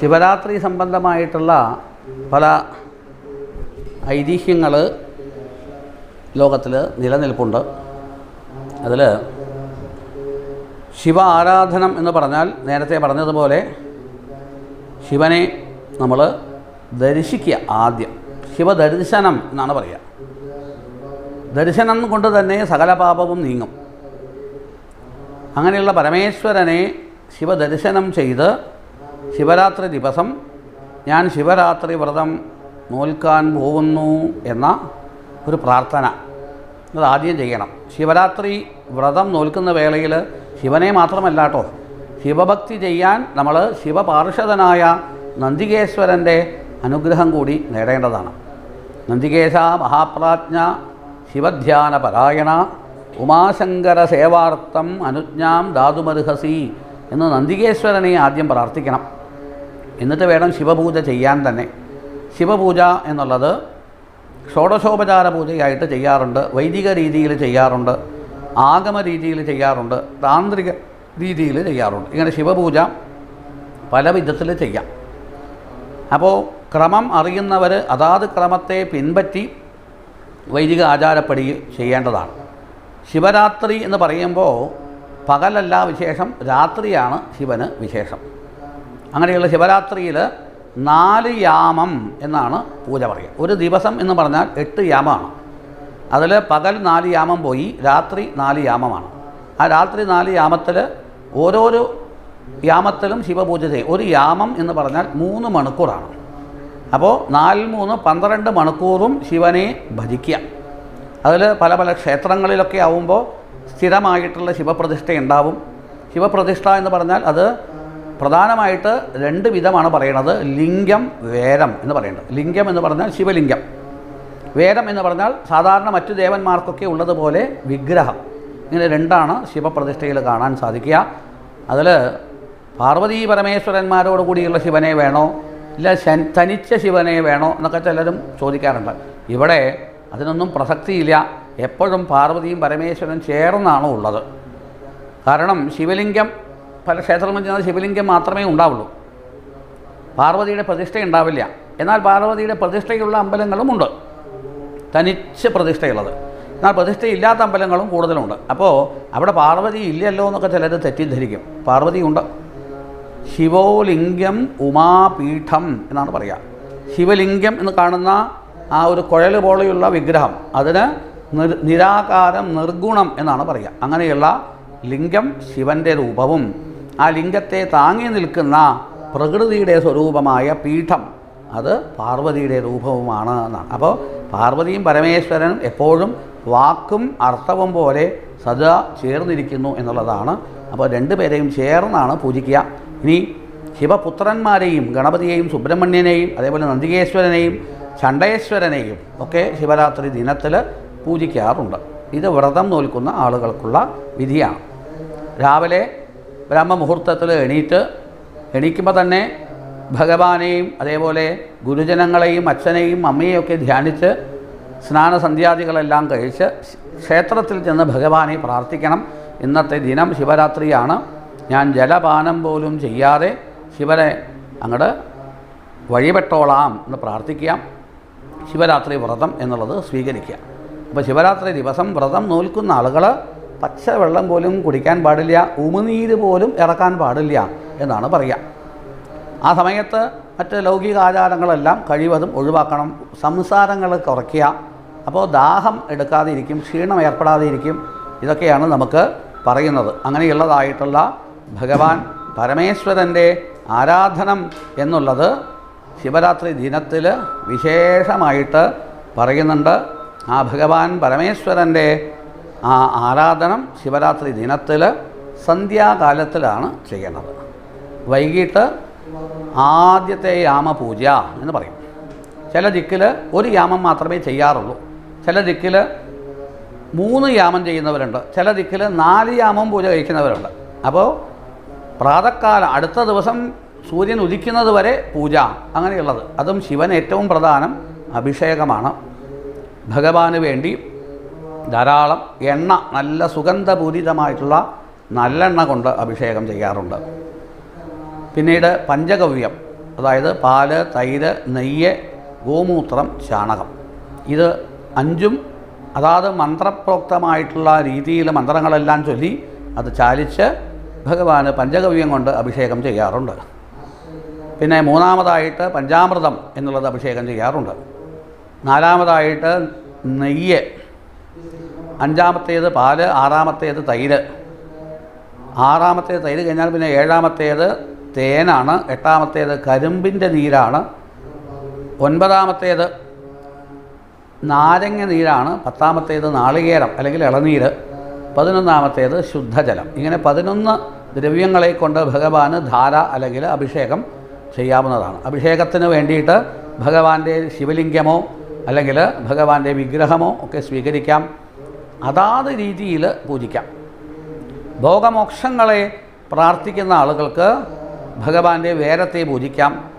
ശിവരാത്രി സംബന്ധമായിട്ടുള്ള പല ഐതിഹ്യങ്ങൾ ലോകത്തിൽ നിലനിൽപ്പുണ്ട്. അതിൽ ശിവ ആരാധനം എന്ന് പറഞ്ഞാൽ നേരത്തെ പറഞ്ഞതുപോലെ ശിവനെ നമ്മൾ ദർശിക്കുക ആദ്യം. ശിവദർശനം എന്നാണ് പറയുക ദർശനം കൊണ്ട് തന്നെ സകല പാപവും നീങ്ങും. അങ്ങനെയുള്ള പരമേശ്വരനെ ശിവദർശനം ചെയ്ത് ശിവരാത്രി ദിവസം ഞാൻ ശിവരാത്രി വ്രതം നോൽക്കാൻ പോകുന്നു എന്ന ഒരു പ്രാർത്ഥന. അത് ആദ്യം ചെയ്യണം. ശിവരാത്രി വ്രതം നോൽക്കുന്ന വേളയിൽ ശിവനെ മാത്രമല്ല കേട്ടോ. ശിവഭക്തി ചെയ്യാൻ നമ്മൾ ശിവപാർഷദനായ നന്ദികേശ്വരന്റെ അനുഗ്രഹം കൂടി നേടേണ്ടതാണ്. നന്ദികേശ മഹാപ്രാജ്ഞ ശിവധ്യാന പരായണ ഉമാശങ്കര സേവാർത്ഥം അനുജ്ഞാം ധാതുമർഹസി എന്ന് നന്ദികേശ്വരനെ ആദ്യം പ്രാർത്ഥിക്കണം. എന്നിട്ട് വേണം ശിവപൂജ ചെയ്യാൻ തന്നെ. ശിവപൂജ എന്നുള്ളത് ഷോഡശോപചാര പൂജയായിട്ട് ചെയ്യാറുണ്ട് വൈദിക രീതിയിൽ ചെയ്യാറുണ്ട് ആഗമ രീതിയിൽ ചെയ്യാറുണ്ട് താന്ത്രിക രീതിയിൽ ചെയ്യാറുണ്ട്. ഇങ്ങനെ ശിവപൂജ പല വിധത്തിൽ ചെയ്യാം. അപ്പോൾ ക്രമം അറിയുന്നവർ അതാത് ക്രമത്തെ പിൻപറ്റി വൈദിക ആചാരപ്പടി ചെയ്യേണ്ടതാണ്. ശിവരാത്രി എന്ന് പറയുമ്പോൾ പകലല്ല വിശേഷം രാത്രിയാണ് ശിവന് വിശേഷം. അങ്ങനെയുള്ള ശിവരാത്രിയിൽ നാല് യാമം എന്നാണ് പൂജ പറയുക. ഒരു ദിവസം എന്ന് പറഞ്ഞാൽ എട്ട് യാമമാണ്. അതിൽ പകൽ നാല് യാമം പോയി രാത്രി നാല് യാമമാണ്. ആ രാത്രി നാല് യാമത്തിൽ ഓരോരോ യാമത്തിലും ശിവപൂജ ചെയ്യും. ഒരു യാമം എന്ന് പറഞ്ഞാൽ മൂന്ന് മണിക്കൂറാണ്. അപ്പോൾ നാല് മൂന്ന് പന്ത്രണ്ട് മണിക്കൂറും ശിവനെ ഭജിക്കുക. അതിൽ പല പല ക്ഷേത്രങ്ങളിലൊക്കെ ആവുമ്പോൾ സ്ഥിരമായിട്ടുള്ള ശിവപ്രതിഷ്ഠ ഉണ്ടാവും. ശിവപ്രതിഷ്ഠ എന്ന് പറഞ്ഞാൽ അത് പ്രധാനമായിട്ട് രണ്ട് വിധമാണ് പറയുന്നത് ലിംഗം വേരം എന്ന് പറയുന്നത് ലിംഗം എന്ന് പറഞ്ഞാൽ ശിവലിംഗം. വേരം എന്ന് പറഞ്ഞാൽ സാധാരണ മറ്റു ദേവന്മാർക്കൊക്കെ ഉള്ളതുപോലെ വിഗ്രഹം. ഇങ്ങനെ രണ്ടാണ് ശിവപ്രതിഷ്ഠയിൽ കാണാൻ സാധിക്കുക. അതിൽ പാർവതീ പരമേശ്വരന്മാരോട് കൂടിയുള്ള ശിവനെ വേണോ? ഇല്ല തനിച്ച ശിവനെ വേണോ? എന്നൊക്കെ ചിലരും ചോദിക്കാറുണ്ട്. ഇവിടെ അതിനൊന്നും പ്രസക്തിയില്ല. എപ്പോഴും പാർവതിയും പരമേശ്വരനും ചേർന്നാണോ ഉള്ളത്. കാരണം ശിവലിംഗം പല ക്ഷേത്രങ്ങളിൽ ചെന്നാൽ ശിവലിംഗം മാത്രമേ ഉണ്ടാവുള്ളൂ. പാർവതിയുടെ പ്രതിഷ്ഠ ഉണ്ടാവില്ല. എന്നാൽ പാർവതിയുടെ പ്രതിഷ്ഠയുള്ള അമ്പലങ്ങളുമുണ്ട് തനിച്ച് പ്രതിഷ്ഠയുള്ളത്. എന്നാൽ പ്രതിഷ്ഠയില്ലാത്ത അമ്പലങ്ങളും കൂടുതലുണ്ട്. അപ്പോൾ അവിടെ പാർവതി ഇല്ലല്ലോ എന്നൊക്കെ ചിലർ തെറ്റിദ്ധരിക്കും. പാർവതി ഉണ്ട്. ശിവോലിംഗം ഉമാപീഠം എന്നാണ് പറയുക ശിവലിംഗം എന്ന് കാണുന്ന ആ ഒരു കുഴൽ പോലെയുള്ള വിഗ്രഹം. അതിന് നിരാകാരം നിർഗുണം എന്നാണ് പറയുക അങ്ങനെയുള്ള ലിംഗം ശിവന്റെ രൂപവും ആ ലിംഗത്തെ താങ്ങി നിൽക്കുന്ന പ്രകൃതിയുടെ സ്വരൂപമായ പീഠം അത് പാർവതിയുടെ രൂപവുമാണ് എന്നാണ്. അപ്പോൾ പാർവതിയും പരമേശ്വരനും എപ്പോഴും വാക്കും അർത്ഥവും പോലെ സദാ ചേർന്നിരിക്കുന്നു എന്നുള്ളതാണ്. അപ്പോൾ രണ്ടുപേരെയും ചേർന്നാണ് പൂജിക്കുക. ഇനി ശിവപുത്രന്മാരെയും ഗണപതിയെയും സുബ്രഹ്മണ്യനെയും അതേപോലെ നന്ദികേശ്വരനെയും ചണ്ടേശ്വരനെയും ഒക്കെ ശിവരാത്രി ദിനത്തിൽ പൂജിക്കാറുണ്ട്. ഇത് വ്രതം നോൽക്കുന്ന ആളുകൾക്കുള്ള വിധിയാണ്. രാവിലെ ബ്രഹ്മമുഹൂർത്തത്തിൽ എണീറ്റ് എണീക്കുമ്പോൾ തന്നെ ഭഗവാനെയും അതേപോലെ ഗുരുജനങ്ങളെയും അച്ഛനെയും അമ്മയെയും ഒക്കെ ധ്യാനിച്ച് സ്നാനസന്ധ്യാദികളെല്ലാം കഴിച്ച് ക്ഷേത്രത്തിൽ ചെന്ന് ഭഗവാനെ പ്രാർത്ഥിക്കണം. ഇന്നത്തെ ദിനം ശിവരാത്രിയാണ്. ഞാൻ ജലപാനം പോലും ചെയ്യാതെ ശിവനെ അങ്ങോട്ട് വഴിപെട്ടോളാം എന്ന് പ്രാർത്ഥിക്കാം. ശിവരാത്രി വ്രതം എന്നുള്ളത് സ്വീകരിക്കുക. അപ്പോൾ ശിവരാത്രി ദിവസം വ്രതം നോൽക്കുന്ന ആളുകൾ പച്ചവെള്ളം പോലും കുടിക്കാൻ പാടില്ല ഉമിനീര് പോലും ഇറക്കാൻ പാടില്ല എന്നാണ് പറയുക. ആ സമയത്ത് മറ്റ് ലൗകിക ആചാരങ്ങളെല്ലാം കഴിവതും ഒഴിവാക്കണം സംസാരങ്ങൾ കുറയ്ക്കുക. അപ്പോൾ ദാഹം എടുക്കാതെ ഇരിക്കും ക്ഷീണം ഏർപ്പെടാതെ ഇരിക്കും ഇതൊക്കെയാണ് നമുക്ക് പറയുന്നത്. അങ്ങനെയുള്ളതായിട്ടുള്ള ഭഗവാൻ പരമേശ്വരന്റെ ആരാധനം എന്നുള്ളത് ശിവരാത്രി ദിനത്തിൽ വിശേഷമായിട്ട് പറയുന്നുണ്ട്. ആ ഭഗവാൻ പരമേശ്വരന്റെ ആ ആരാധനം ശിവരാത്രി ദിനത്തിൽ സന്ധ്യാകാലത്തിലാണ് ചെയ്യേണ്ടത് വൈകിട്ട് ആദ്യത്തെ യാമപൂജ എന്ന് പറയും. ചില ദിക്കിൽ ഒരു യാമം മാത്രമേ ചെയ്യാറുള്ളൂ. ചില ദിക്കിൽ മൂന്ന് യാമം ചെയ്യുന്നവരുണ്ട്. ചില ദിക്കിൽ നാല് യാമം പൂജ കഴിക്കുന്നവരുണ്ട്. അപ്പോൾ പ്രാതക്കാലം അടുത്ത ദിവസം സൂര്യൻ ഉദിക്കുന്നത് വരെ പൂജ അങ്ങനെയുള്ളത്. അതും ശിവൻ ഏറ്റവും പ്രധാനം അഭിഷേകമാണ്. ഭഗവാന് വേണ്ടി ധാരാളം എണ്ണ നല്ല സുഗന്ധപൂരിതമായിട്ടുള്ള നല്ലെണ്ണ കൊണ്ട് അഭിഷേകം ചെയ്യാറുണ്ട്. പിന്നീട് പഞ്ചഗവ്യം അതായത് പാൽ തൈര് നെയ്യ് ഗോമൂത്രം ചാണകം. ഇത് അഞ്ചും അതാത് മന്ത്രപ്രോക്തമായിട്ടുള്ള രീതിയിൽ മന്ത്രങ്ങളെല്ലാം ചൊല്ലി അത് ചാലിച്ച് ഭഗവാന് പഞ്ചഗവ്യം കൊണ്ട് അഭിഷേകം ചെയ്യാറുണ്ട്. പിന്നെ മൂന്നാമതായിട്ട് പഞ്ചാമൃതം എന്നുള്ളത് അഭിഷേകം ചെയ്യാറുണ്ട്. നാലാമതായിട്ട് നെയ്യ് അഞ്ചാമത്തേത് പാൽ ആറാമത്തേത് തൈര്. ആറാമത്തേത് തൈര് കഴിഞ്ഞാൽ പിന്നെ ഏഴാമത്തേത് തേനാണ് എട്ടാമത്തേത് കരിമ്പിന്റെ നീരാണ് ഒൻപതാമത്തേത് നാരങ്ങ നീരാണ് പത്താമത്തേത് നാളികേരം അല്ലെങ്കിൽ ഇളനീര് പതിനൊന്നാമത്തേത് ശുദ്ധജലം. ഇങ്ങനെ പതിനൊന്ന് ദ്രവ്യങ്ങളെ കൊണ്ട് ഭഗവാന് ധാര അല്ലെങ്കിൽ അഭിഷേകം ചെയ്യാവുന്നതാണ്. അഭിഷേകത്തിന് വേണ്ടിയിട്ട് ഭഗവാന്റെ ശിവലിംഗമോ അല്ലെങ്കിൽ ഭഗവാന്റെ വിഗ്രഹമോ ഒക്കെ സ്വീകരിക്കാം. അതാത് രീതിയിൽ പൂജിക്കാം. ഭോഗമോക്ഷങ്ങളെ പ്രാർത്ഥിക്കുന്ന ആളുകൾക്ക് ഭഗവാന്റെ വേരത്തെ പൂജിക്കാം.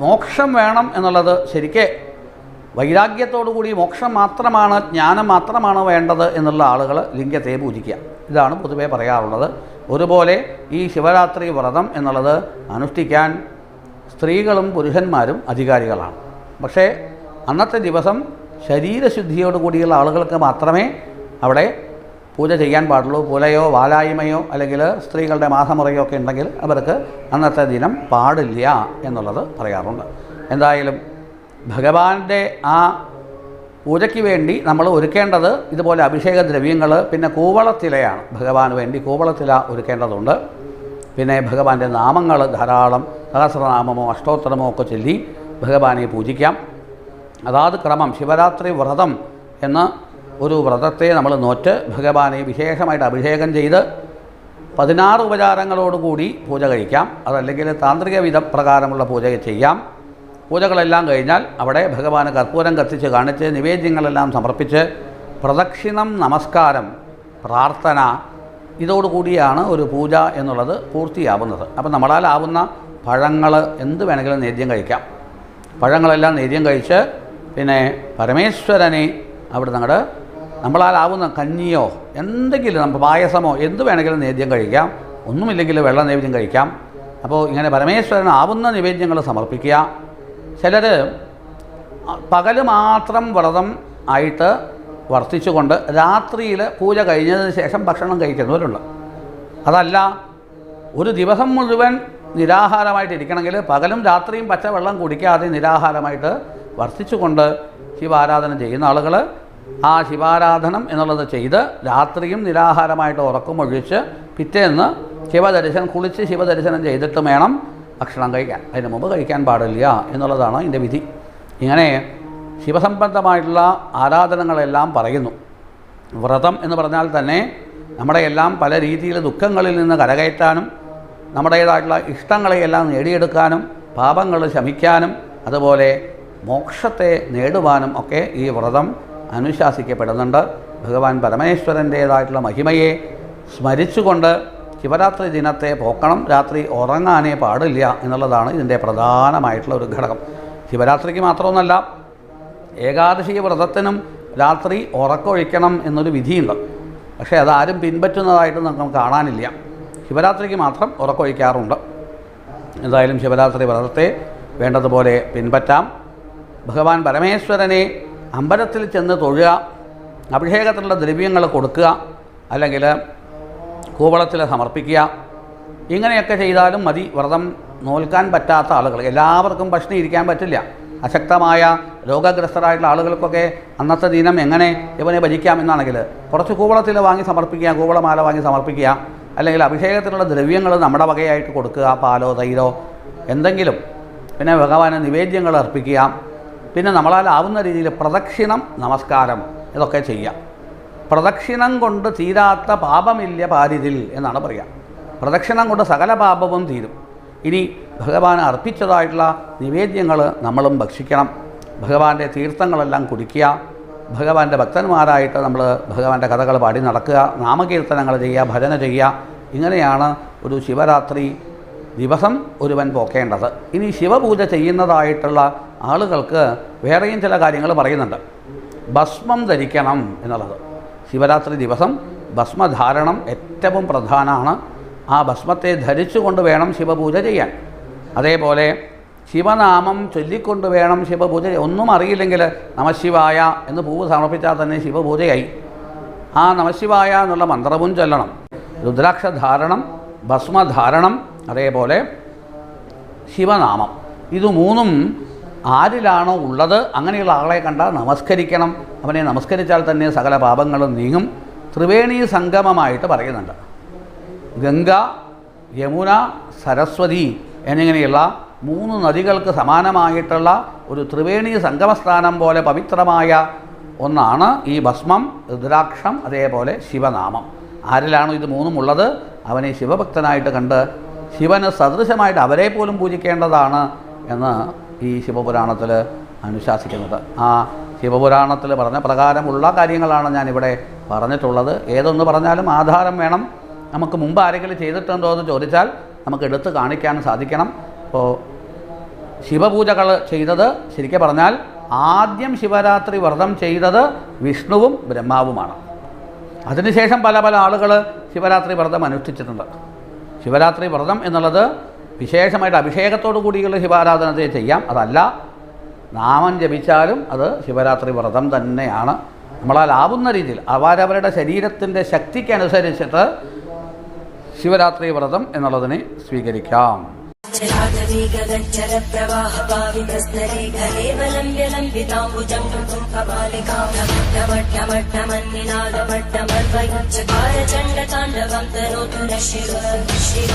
മോക്ഷം വേണം എന്നുള്ളത് ശരിക്കേ വൈരാഗ്യത്തോടു കൂടി മോക്ഷം മാത്രമാണ് ജ്ഞാനം മാത്രമാണ് വേണ്ടത് എന്നുള്ള ആളുകൾ ലിംഗത്തെ പൂജിക്കുക. ഇതാണ് പൊതുവേ പറയാറുള്ളത്. ഒരുപോലെ ഈ ശിവരാത്രി വ്രതം എന്നുള്ളത് അനുഷ്ഠിക്കാൻ സ്ത്രീകളും പുരുഷന്മാരും അധികാരികളാണ്. പക്ഷേ അന്നത്തെ ദിവസം ശരീരശുദ്ധിയോടുകൂടിയുള്ള ആളുകൾക്ക് മാത്രമേ അവിടെ പൂജ ചെയ്യാൻ പാടുള്ളൂ. പുലയോ വാലായ്മയോ അല്ലെങ്കിൽ സ്ത്രീകളുടെ മാസമുറയോ ഒക്കെ ഉണ്ടെങ്കിൽ അവർക്ക് അന്നത്തെ ദിനം പാടില്ല എന്നുള്ളത് പറയാറുണ്ട്. എന്തായാലും ഭഗവാന്റെ ആ പൂജയ്ക്ക് വേണ്ടി നമ്മൾ ഒരുക്കേണ്ടത് ഇതുപോലെ അഭിഷേക ദ്രവ്യങ്ങൾ പിന്നെ കൂവളത്തിലയാണ്. ഭഗവാന് വേണ്ടി കൂവളത്തില ഒരുക്കേണ്ടതുണ്ട്. പിന്നെ ഭഗവാന്റെ നാമങ്ങൾ ധാരാളം സഹസ്രനാമമോ അഷ്ടോത്തരമോ ഒക്കെ ചൊല്ലി ഭഗവാനെ പൂജിക്കാം. അതാത് ക്രമം ശിവരാത്രി വ്രതം എന്ന ഒരു വ്രതത്തെ നമ്മൾ നോറ്റ് ഭഗവാനെ വിശേഷമായിട്ട് അഭിഷേകം ചെയ്ത് പതിനാറ് ഉപചാരങ്ങളോടുകൂടി പൂജ കഴിക്കാം. അതല്ലെങ്കിൽ താന്ത്രിക വിധ പ്രകാരമുള്ള പൂജ ചെയ്യാം. പൂജകളെല്ലാം കഴിഞ്ഞാൽ അവിടെ ഭഗവാന് കർപ്പൂരം കത്തിച്ച് കാണിച്ച് നിവേദ്യങ്ങളെല്ലാം സമർപ്പിച്ച് പ്രദക്ഷിണം നമസ്കാരം പ്രാർത്ഥന ഇതോടുകൂടിയാണ് ഒരു പൂജ എന്നുള്ളത് പൂർത്തിയാവുന്നത്. അപ്പോൾ നമ്മളാലാവുന്ന പഴങ്ങൾ എന്ത് വേണമെങ്കിലും നേദ്യം കഴിക്കാം. പഴങ്ങളെല്ലാം നേദ്യം കഴിച്ച് പിന്നെ പരമേശ്വരനെ അവിടെ നിങ്ങളുടെ നമ്മളാലാവുന്ന കഞ്ഞിയോ എന്തെങ്കിലും നമ്മൾ പായസമോ എന്ത് വേണമെങ്കിലും നേദ്യം കഴിക്കാം. ഒന്നുമില്ലെങ്കിൽ വെള്ള നൈവേദ്യം കഴിക്കാം. അപ്പോൾ ഇങ്ങനെ പരമേശ്വരനാവുന്ന നിവേദ്യങ്ങൾ സമർപ്പിക്കുക. ചിലർ പകൽ മാത്രം വ്രതം ആയിട്ട് വർത്തിച്ചുകൊണ്ട് രാത്രിയിൽ പൂജ കഴിഞ്ഞതിന് ശേഷം ഭക്ഷണം കഴിക്കുന്നവരുണ്ട്. അതല്ല ഒരു ദിവസം മുഴുവൻ നിരാഹാരമായിട്ട് ഇരിക്കണമെങ്കിൽ പകലും രാത്രിയും പച്ചവെള്ളം കുടിക്കാതെ നിരാഹാരമായിട്ട് വർത്തിച്ചുകൊണ്ട് ശിവാരാധന ചെയ്യുന്ന ആളുകൾ ആ ശിവാരാധനം എന്നുള്ളത് ചെയ്ത് രാത്രിയും നിരാഹാരമായിട്ട് ഉറക്കമൊഴിച്ച് പിറ്റേന്ന് ശിവദർശനം കുളിച്ച് ശിവദർശനം ചെയ്തിട്ട് വേണം ഭക്ഷണം കഴിക്കാൻ. അതിന് മുമ്പ് കഴിക്കാൻ പാടില്ല എന്നുള്ളതാണ് ഇതിന്റെ വിധി. ഇങ്ങനെ ശിവസംബന്ധമായിട്ടുള്ള ആരാധനകളെല്ലാം പറയുന്നു. വ്രതം എന്ന് പറഞ്ഞാൽ തന്നെ നമ്മുടെ എല്ലാം പല രീതിയിൽ ദുഃഖങ്ങളിൽ നിന്ന് കരകയറ്റാനും നമ്മുടേതായിട്ടുള്ള ഇഷ്ടങ്ങളെയെല്ലാം നേടിയെടുക്കാനും പാപങ്ങൾ ശമിക്കാനും അതുപോലെ മോക്ഷത്തെ നേടുവാനും ഒക്കെ ഈ വ്രതം അനുശാസിക്കപ്പെടുന്നുണ്ട്. ഭഗവാൻ പരമേശ്വരന്റേതായിട്ടുള്ള മഹിമയെ സ്മരിച്ചുകൊണ്ട് ശിവരാത്രി ദിനത്തെ പോക്കണം രാത്രി ഉറങ്ങാനേ പാടില്ല എന്നുള്ളതാണ് ഇതിന്റെ പ്രധാനമായിട്ടുള്ള ഒരു ഘടകം. ശിവരാത്രിക്ക് മാത്രമൊന്നല്ല ഏകാദശി വ്രതത്തിനും രാത്രി ഉറക്കൊഴിക്കണം എന്നൊരു വിധിയുണ്ട്. പക്ഷേ അതാരും പിൻപറ്റുന്നതായിട്ട് നമുക്ക് കാണാനില്ല. ശിവരാത്രിക്ക് മാത്രം ഉറക്കൊഴിക്കാറുണ്ട്. എന്തായാലും ശിവരാത്രി വ്രതത്തെ വേണ്ടതുപോലെ പിൻപറ്റാം. ഭഗവാൻ പരമേശ്വരനെ അമ്പലത്തിൽ ചെന്ന് തൊഴുക അഭിഷേകത്തിലുള്ള ദ്രവ്യങ്ങൾ കൊടുക്കുക അല്ലെങ്കിൽ കൂവളത്തിൽ സമർപ്പിക്കുക. ഇങ്ങനെയൊക്കെ ചെയ്താലും മതി. വ്രതം നോൽക്കാൻ പറ്റാത്ത ആളുകൾ. എല്ലാവർക്കും ഭക്ഷണം ഇരിക്കാൻ പറ്റില്ല. അശക്തമായ രോഗഗ്രസ്തരായിട്ടുള്ള ആളുകൾക്കൊക്കെ അന്നത്തെ ദിനം എങ്ങനെ ഇവനെ ഭരിക്കാം എന്നാണെങ്കിൽ കുറച്ച് കൂവളത്തിൽ വാങ്ങി സമർപ്പിക്കുക കൂവളമാല വാങ്ങി സമർപ്പിക്കുക അല്ലെങ്കിൽ അഭിഷേകത്തിനുള്ള ദ്രവ്യങ്ങൾ നമ്മുടെ വകയായിട്ട് കൊടുക്കുക പാലോ തൈരോ എന്തെങ്കിലും. പിന്നെ ഭഗവാന് നിവേദ്യങ്ങൾ അർപ്പിക്കുക. പിന്നെ നമ്മളാലാവുന്ന രീതിയിൽ പ്രദക്ഷിണം നമസ്കാരം ഇതൊക്കെ ചെയ്യാം പ്രദക്ഷിണം കൊണ്ട് തീരാത്ത പാപമില്ല പാരിതിൽ എന്നാണ് പറയുക. പ്രദക്ഷിണം കൊണ്ട് സകല പാപവും തീരും. ഇനി ഭഗവാൻ അർപ്പിച്ചതായിട്ടുള്ള നിവേദ്യങ്ങൾ നമ്മളും ഭക്ഷിക്കണം. ഭഗവാന്റെ തീർത്ഥങ്ങളെല്ലാം കുടിക്കുക. ഭഗവാന്റെ ഭക്തന്മാരായിട്ട് നമ്മൾ ഭഗവാന്റെ കഥകൾ പാടി നടക്കുക. നാമകീർത്തനങ്ങൾ ചെയ്യുക ഭജന ചെയ്യുക. ഇങ്ങനെയാണ് ഒരു ശിവരാത്രി ദിവസം ഒരുവൻ പോക്കേണ്ടത്. ഇനി ശിവപൂജ ചെയ്യുന്നതായിട്ടുള്ള ആളുകൾക്ക് വേറെയും ചില കാര്യങ്ങൾ പറയുന്നുണ്ട്. ഭസ്മം ധരിക്കണം എന്നുള്ളത്. ശിവരാത്രി ദിവസം ഭസ്മധാരണം ഏറ്റവും പ്രധാനമാണ്. ആ ഭസ്മത്തെ ധരിച്ചുകൊണ്ട് വേണം ശിവപൂജ ചെയ്യാൻ. അതേപോലെ ശിവനാമം ചൊല്ലിക്കൊണ്ട് വേണം ശിവപൂജ ഒന്നും അറിയില്ലെങ്കിൽ നമശിവായ എന്ന് പൂവ് സമർപ്പിച്ചാൽ തന്നെ ശിവപൂജയായി. ആ നമശിവായ എന്നുള്ള മന്ത്രവും ചൊല്ലണം. രുദ്രാക്ഷധാരണം ഭസ്മധാരണം അതേപോലെ ശിവനാമം. ഇത് മൂന്നും ആരിലാണോ ഉള്ളത് അങ്ങനെയുള്ള ആളെ കണ്ടാൽ നമസ്കരിക്കണം. അവനെ നമസ്കരിച്ചാൽ തന്നെ സകല പാപങ്ങളും നീങ്ങും. ത്രിവേണി സംഗമമായിട്ട് പറയുന്നുണ്ട്. ഗംഗ യമുന സരസ്വതി എന്നിങ്ങനെയുള്ള മൂന്ന് നദികൾക്ക് സമാനമായിട്ടുള്ള ഒരു ത്രിവേണി സംഗമസ്ഥാനം പോലെ പവിത്രമായ ഒന്നാണ് ഈ ഭസ്മം രുദ്രാക്ഷം അതേപോലെ ശിവനാമം. ആരിലാണോ ഇത് മൂന്നും ഉള്ളത്? അവനെ ശിവഭക്തനായിട്ട് കണ്ട് ശിവന് സദൃശമായിട്ട് അവരെ പോലും പൂജിക്കേണ്ടതാണ് എന്ന് ഈ ശിവപുരാണത്തിൽ അനുശാസിക്കുന്നത്. ആ ശിവപുരാണത്തിൽ പറഞ്ഞ പ്രകാരമുള്ള കാര്യങ്ങളാണ് ഞാനിവിടെ പറഞ്ഞിട്ടുള്ളത്. ഏതൊന്ന് പറഞ്ഞാലും ആധാരം വേണം. നമുക്ക് മുമ്പ് ആരെങ്കിലും ചെയ്തിട്ടുണ്ടോ എന്ന് ചോദിച്ചാൽ നമുക്ക് എടുത്ത് കാണിക്കാൻ സാധിക്കണം. അപ്പോൾ ശിവപൂജകൾ ചെയ്തത് ശരിക്കും പറഞ്ഞാൽ ആദ്യം ശിവരാത്രി വ്രതം ചെയ്തത് വിഷ്ണുവും ബ്രഹ്മാവുമാണ്. അതിനുശേഷം പല പല ആളുകൾ ശിവരാത്രി വ്രതം അനുഷ്ഠിച്ചിട്ടുണ്ട്. ശിവരാത്രി വ്രതം എന്നുള്ളത് വിശേഷമായിട്ട് അഭിഷേകത്തോടു കൂടിയുള്ള ശിവാരാധനത്തെ ചെയ്യാം അതല്ല നാമം ജപിച്ചാലും അത് ശിവരാത്രി വ്രതം തന്നെയാണ് നമ്മളാൽ ആവുന്ന രീതിയിൽ അവരവരുടെ ശരീരത്തിന്റെ ശക്തിക്കനുസരിച്ചിട്ട് ശിവരാത്രി വ്രതം എന്നുള്ളതിനെ സ്വീകരിക്കാം ശിവ